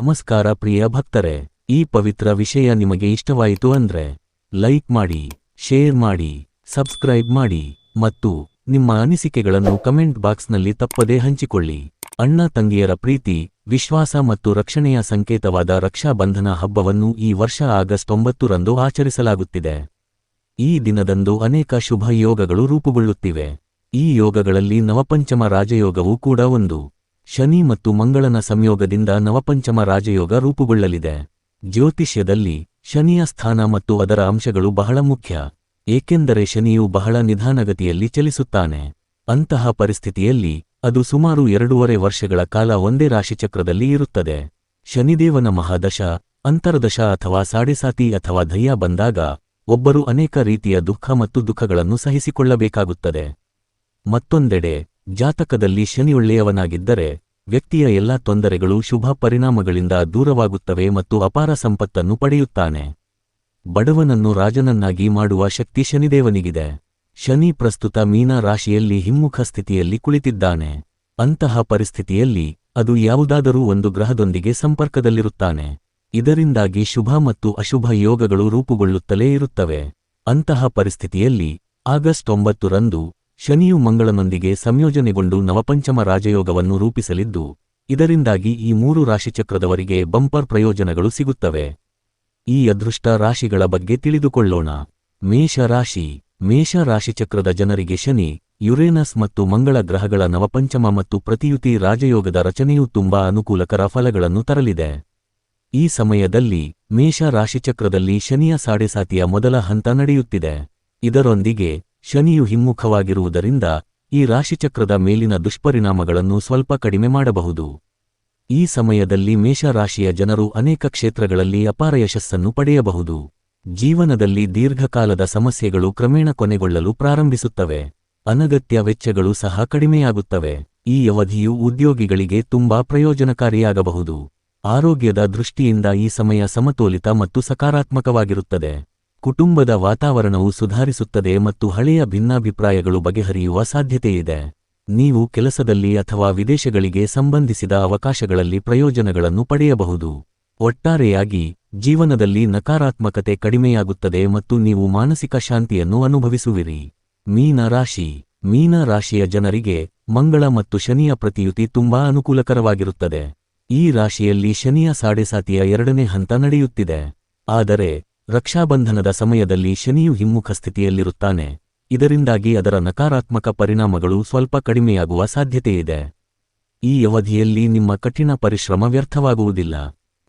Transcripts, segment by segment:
ನಮಸ್ಕಾರ ಪ್ರಿಯ ಭಕ್ತರೆ, ಈ ಪವಿತ್ರ ವಿಷಯ ನಿಮಗೆ ಇಷ್ಟವಾಯಿತು ಅಂದ್ರೆ, ಲೈಕ್ ಮಾಡಿ, ಶೇರ್ ಮಾಡಿ, ಸಬ್ಸ್ಕ್ರೈಬ್ ಮಾಡಿ ಮತ್ತು ನಿಮ್ಮ ಅನಿಸಿಕೆಗಳನ್ನು ಕಮೆಂಟ್ ಬಾಕ್ಸ್ನಲ್ಲಿ ತಪ್ಪದೇ ಹಂಚಿಕೊಳ್ಳಿ. ಅಣ್ಣ ತಂಗಿಯರ ಪ್ರೀತಿ, ವಿಶ್ವಾಸ ಮತ್ತು ರಕ್ಷಣೆಯ ಸಂಕೇತವಾದ ರಕ್ಷಾಬಂಧನ ಹಬ್ಬವನ್ನು ಈ ವರ್ಷ ಆಗಸ್ಟ್ ಒಂಬತ್ತರಂದು ಆಚರಿಸಲಾಗುತ್ತಿದೆ. ಈ ದಿನದಂದು ಅನೇಕ ಶುಭ ಯೋಗಗಳು ರೂಪುಗೊಳ್ಳುತ್ತಿವೆ. ಈ ಯೋಗಗಳಲ್ಲಿ ನವಪಂಚಮ ರಾಜಯೋಗವೂ ಕೂಡ ಒಂದು. ಶನಿ ಮತ್ತು ಮಂಗಳನ ಸಂಯೋಗದಿಂದ ನವಪಂಚಮ ರಾಜಯೋಗ ರೂಪುಗೊಳ್ಳಲಿದೆ. ಜ್ಯೋತಿಷ್ಯದಲ್ಲಿ ಶನಿಯ ಸ್ಥಾನ ಮತ್ತು ಅದರ ಅಂಶಗಳು ಬಹಳ ಮುಖ್ಯ, ಏಕೆಂದರೆ ಶನಿಯು ಬಹಳ ನಿಧಾನಗತಿಯಲ್ಲಿ ಚಲಿಸುತ್ತಾನೆ. ಅಂತಹ ಪರಿಸ್ಥಿತಿಯಲ್ಲಿ ಅದು ಸುಮಾರು ಎರಡೂವರೆ ವರ್ಷಗಳ ಕಾಲ ಒಂದೇ ರಾಶಿಚಕ್ರದಲ್ಲಿ ಇರುತ್ತದೆ. ಶನಿದೇವನ ಮಹಾದಶ, ಅಂತರ್ದಶ ಅಥವಾ ಸಾಡೆಸಾತಿ ಅಥವಾ ಧೈಯ ಬಂದಾಗ ಒಬ್ಬರು ಅನೇಕ ರೀತಿಯ ದುಃಖ ಮತ್ತು ದುಃಖಗಳನ್ನು ಸಹಿಸಿಕೊಳ್ಳಬೇಕಾಗುತ್ತದೆ. ಮತ್ತೊಂದೆಡೆ ಜಾತಕದಲ್ಲಿ ಶನಿಯೊಳ್ಳೆಯವನಾಗಿದ್ದರೆ ವ್ಯಕ್ತಿಯ ಎಲ್ಲಾ ತೊಂದರೆಗಳು ಶುಭ ಪರಿಣಾಮಗಳಿಂದ ದೂರವಾಗುತ್ತವೆ ಮತ್ತು ಅಪಾರ ಸಂಪತ್ತನ್ನು ಪಡೆಯುತ್ತಾನೆ. ಬಡವನನ್ನು ರಾಜನನ್ನಾಗಿ ಮಾಡುವ ಶಕ್ತಿ ಶನಿದೇವನಿಗಿದೆ. ಶನಿ ಪ್ರಸ್ತುತ ಮೀನ ರಾಶಿಯಲ್ಲಿ ಹಿಮ್ಮುಖ ಸ್ಥಿತಿಯಲ್ಲಿ ಕುಳಿತಿದ್ದಾನೆ. ಅಂತಹ ಪರಿಸ್ಥಿತಿಯಲ್ಲಿ ಅದು ಯಾವುದಾದರೂ ಒಂದು ಗ್ರಹದೊಂದಿಗೆ ಸಂಪರ್ಕದಲ್ಲಿರುತ್ತಾನೆ. ಇದರಿಂದಾಗಿ ಶುಭ ಮತ್ತು ಅಶುಭ ಯೋಗಗಳು ರೂಪುಗೊಳ್ಳುತ್ತಲೇ ಇರುತ್ತವೆ. ಅಂತಹ ಪರಿಸ್ಥಿತಿಯಲ್ಲಿ ಆಗಸ್ಟ್ ಒಂಬತ್ತರಂದು ಶನಿಯು ಮಂಗಳನೊಂದಿಗೆ ಸಂಯೋಜನೆಗೊಂಡು ನವಪಂಚಮ ರಾಜಯೋಗವನ್ನು ರೂಪಿಸಲಿದ್ದು, ಇದರಿಂದಾಗಿ ಈ ಮೂರು ರಾಶಿಚಕ್ರದವರಿಗೆ ಬಂಪರ್ ಪ್ರಯೋಜನಗಳು ಸಿಗುತ್ತವೆ. ಈ ಅದೃಷ್ಟ ರಾಶಿಗಳ ಬಗ್ಗೆ ತಿಳಿದುಕೊಳ್ಳೋಣ. ಮೇಷ ರಾಶಿ. ಮೇಷ ರಾಶಿಚಕ್ರದ ಜನರಿಗೆ ಶನಿ, ಯುರೇನಸ್ ಮತ್ತು ಮಂಗಳ ಗ್ರಹಗಳ ನವಪಂಚಮ ಮತ್ತು ಪ್ರತಿಯುತಿ ರಾಜಯೋಗದ ರಚನೆಯು ತುಂಬಾ ಅನುಕೂಲಕರ ಫಲಗಳನ್ನು ತರಲಿದೆ. ಈ ಸಮಯದಲ್ಲಿ ಮೇಷ ರಾಶಿಚಕ್ರದಲ್ಲಿ ಶನಿಯ ಸಾಡೆಸಾತಿಯ ಮೊದಲ ಹಂತ ನಡೆಯುತ್ತಿದೆ. ಇದರೊಂದಿಗೆ ಶನಿಯು ಹಿಮ್ಮುಖವಾಗಿರುವುದರಿಂದ ಈ ರಾಶಿಚಕ್ರದ ಮೇಲಿನ ದುಷ್ಪರಿಣಾಮಗಳನ್ನು ಸ್ವಲ್ಪ ಕಡಿಮೆ ಮಾಡಬಹುದು. ಈ ಸಮಯದಲ್ಲಿ ಮೇಷರಾಶಿಯ ಜನರು ಅನೇಕ ಕ್ಷೇತ್ರಗಳಲ್ಲಿ ಅಪಾರ ಯಶಸ್ಸನ್ನು ಪಡೆಯಬಹುದು. ಜೀವನದಲ್ಲಿ ದೀರ್ಘಕಾಲದ ಸಮಸ್ಯೆಗಳು ಕ್ರಮೇಣ ಕೊನೆಗೊಳ್ಳಲು ಪ್ರಾರಂಭಿಸುತ್ತವೆ. ಅನಗತ್ಯ ವೆಚ್ಚಗಳು ಸಹ ಕಡಿಮೆಯಾಗುತ್ತವೆ. ಈ ಅವಧಿಯು ಉದ್ಯೋಗಿಗಳಿಗೆ ತುಂಬಾ ಪ್ರಯೋಜನಕಾರಿಯಾಗಬಹುದು. ಆರೋಗ್ಯದ ದೃಷ್ಟಿಯಿಂದ ಈ ಸಮಯ ಸಮತೋಲಿತ ಮತ್ತು ಸಕಾರಾತ್ಮಕವಾಗಿರುತ್ತದೆ. ಕುಟುಂಬದ ವಾತಾವರಣವು ಸುಧಾರಿಸುತ್ತದೆ ಮತ್ತು ಹಳೆಯ ಭಿನ್ನಾಭಿಪ್ರಾಯಗಳು ಬಗೆಹರಿಯುವ ಸಾಧ್ಯತೆಯಿದೆ. ನೀವು ಕೆಲಸದಲ್ಲಿ ಅಥವಾ ವಿದೇಶಗಳಿಗೆ ಸಂಬಂಧಿಸಿದ ಅವಕಾಶಗಳಲ್ಲಿ ಪ್ರಯೋಜನಗಳನ್ನು ಪಡೆಯಬಹುದು. ಒಟ್ಟಾರೆಯಾಗಿ, ಜೀವನದಲ್ಲಿ ನಕಾರಾತ್ಮಕತೆ ಕಡಿಮೆಯಾಗುತ್ತದೆ ಮತ್ತು ನೀವು ಮಾನಸಿಕ ಶಾಂತಿಯನ್ನು ಅನುಭವಿಸುವಿರಿ. ಮೀನ ರಾಶಿ. ಮೀನ ರಾಶಿಯ ಜನರಿಗೆ ಮಂಗಳ ಮತ್ತು ಶನಿಯ ಪ್ರತಿಯುತಿ ತುಂಬಾ ಅನುಕೂಲಕರವಾಗಿರುತ್ತದೆ. ಈ ರಾಶಿಯಲ್ಲಿ ಶನಿಯ ಸಾಡೆಸಾತಿಯ ಎರಡನೇ ಹಂತ ನಡೆಯುತ್ತಿದೆ. ಆದರೆ ರಕ್ಷಾಬಂಧನದ ಸಮಯದಲ್ಲಿ ಶನಿಯು ಹಿಮ್ಮುಖ ಸ್ಥಿತಿಯಲ್ಲಿರುತ್ತಾನೆ. ಇದರಿಂದಾಗಿ ಅದರ ನಕಾರಾತ್ಮಕ ಪರಿಣಾಮಗಳು ಸ್ವಲ್ಪ ಕಡಿಮೆಯಾಗುವ ಸಾಧ್ಯತೆಯಿದೆ ಈ ಅವಧಿಯಲ್ಲಿ ನಿಮ್ಮ ಕಠಿಣ ಪರಿಶ್ರಮ ವ್ಯರ್ಥವಾಗುವುದಿಲ್ಲ.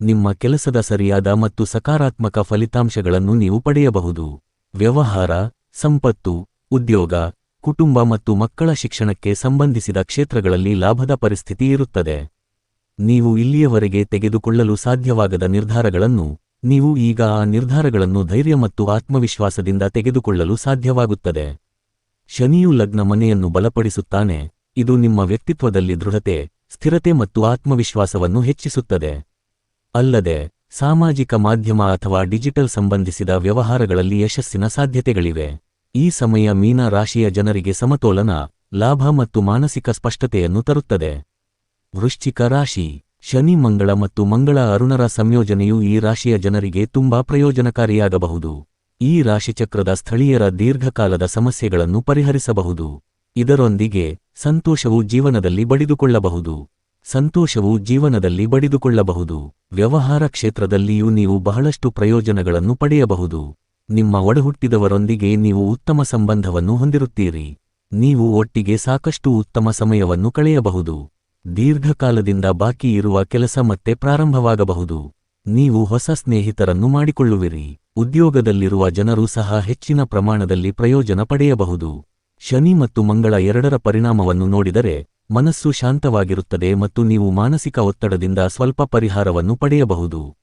ನಿಮ್ಮ ಕೆಲಸದ ಸರಿಯಾದ ಮತ್ತು ಸಕಾರಾತ್ಮಕ ಫಲಿತಾಂಶಗಳನ್ನು ನೀವು ಪಡೆಯಬಹುದು. ವ್ಯವಹಾರ, ಸಂಪತ್ತು, ಉದ್ಯೋಗ, ಕುಟುಂಬ ಮತ್ತು ಮಕ್ಕಳ ಶಿಕ್ಷಣಕ್ಕೆ ಸಂಬಂಧಿಸಿದ ಕ್ಷೇತ್ರಗಳಲ್ಲಿ ಲಾಭದ ಪರಿಸ್ಥಿತಿ ಇರುತ್ತದೆ. ನೀವು ಇಲ್ಲಿಯವರೆಗೆ ತೆಗೆದುಕೊಳ್ಳಲು ಸಾಧ್ಯವಾಗದ ನಿರ್ಧಾರಗಳನ್ನು ನೀವು ಈಗ ಆ ನಿರ್ಧಾರಗಳನ್ನು ಧೈರ್ಯ ಮತ್ತು ಆತ್ಮವಿಶ್ವಾಸದಿಂದ ತೆಗೆದುಕೊಳ್ಳಲು ಸಾಧ್ಯವಾಗುತ್ತದೆ. ಶನಿಯು ಲಗ್ನ ಮನೆಯನ್ನು ಬಲಪಡಿಸುತ್ತಾನೆ. ಇದು ನಿಮ್ಮ ವ್ಯಕ್ತಿತ್ವದಲ್ಲಿ ದೃಢತೆ, ಸ್ಥಿರತೆ ಮತ್ತು ಆತ್ಮವಿಶ್ವಾಸವನ್ನು ಹೆಚ್ಚಿಸುತ್ತದೆ. ಅಲ್ಲದೆ, ಸಾಮಾಜಿಕ ಮಾಧ್ಯಮ ಅಥವಾ ಡಿಜಿಟಲ್ ಸಂಬಂಧಿಸಿದ ವ್ಯವಹಾರಗಳಲ್ಲಿ ಯಶಸ್ಸಿನ ಸಾಧ್ಯತೆಗಳಿವೆ. ಈ ಸಮಯ ಮೀನ ರಾಶಿಯ ಜನರಿಗೆ ಸಮತೋಲನ, ಲಾಭ ಮತ್ತು ಮಾನಸಿಕ ಸ್ಪಷ್ಟತೆಯನ್ನು ತರುತ್ತದೆ. ವೃಶ್ಚಿಕ ರಾಶಿ ಶನಿ, ಮಂಗಳ ಮತ್ತು ಮಂಗಳ ಅರುಣರ ಸಂಯೋಜನೆಯು ಈ ರಾಶಿಯ ಜನರಿಗೆ ತುಂಬಾ ಪ್ರಯೋಜನಕಾರಿಯಾಗಬಹುದು. ಈ ರಾಶಿಚಕ್ರದ ಸ್ಥಳೀಯರ ದೀರ್ಘಕಾಲದ ಸಮಸ್ಯೆಗಳನ್ನು ಪರಿಹರಿಸಬಹುದು. ಇದರೊಂದಿಗೆ ಸಂತೋಷವು ಜೀವನದಲ್ಲಿ ಬಡಿದುಕೊಳ್ಳಬಹುದು. ಸಂತೋಷವು ಜೀವನದಲ್ಲಿ ಬಡಿದುಕೊಳ್ಳಬಹುದು. ವ್ಯವಹಾರ ಕ್ಷೇತ್ರದಲ್ಲಿಯೂ ನೀವು ಬಹಳಷ್ಟು ಪ್ರಯೋಜನಗಳನ್ನು ಪಡೆಯಬಹುದು. ನಿಮ್ಮ ಒಡಹುಟ್ಟಿದವರೊಂದಿಗೆ ನೀವು ಉತ್ತಮ ಸಂಬಂಧವನ್ನು ಹೊಂದಿರುತ್ತೀರಿ. ನೀವು ಒಟ್ಟಿಗೆ ಸಾಕಷ್ಟು ಉತ್ತಮ ಸಮಯವನ್ನು ಕಳೆಯಬಹುದು. ದೀರ್ಘಕಾಲದಿಂದ ಬಾಕಿ ಇರುವ ಕೆಲಸ ಮತ್ತೆ ಪ್ರಾರಂಭವಾಗಬಹುದು. ನೀವು ಹೊಸ ಸ್ನೇಹಿತರನ್ನು ಮಾಡಿಕೊಳ್ಳುವಿರಿ. ಉದ್ಯೋಗದಲ್ಲಿರುವ ಜನರು ಸಹ ಹೆಚ್ಚಿನ ಪ್ರಮಾಣದಲ್ಲಿ ಪ್ರಯೋಜನ ಪಡೆಯಬಹುದು. ಶನಿ ಮತ್ತು ಮಂಗಳ ಎರಡರ ಪರಿಣಾಮವನ್ನು ನೋಡಿದರೆ, ಮನಸ್ಸು ಶಾಂತವಾಗಿರುತ್ತದೆ ಮತ್ತು ನೀವು ಮಾನಸಿಕ ಒತ್ತಡದಿಂದ ಸ್ವಲ್ಪ ಪರಿಹಾರವನ್ನು ಪಡೆಯಬಹುದು.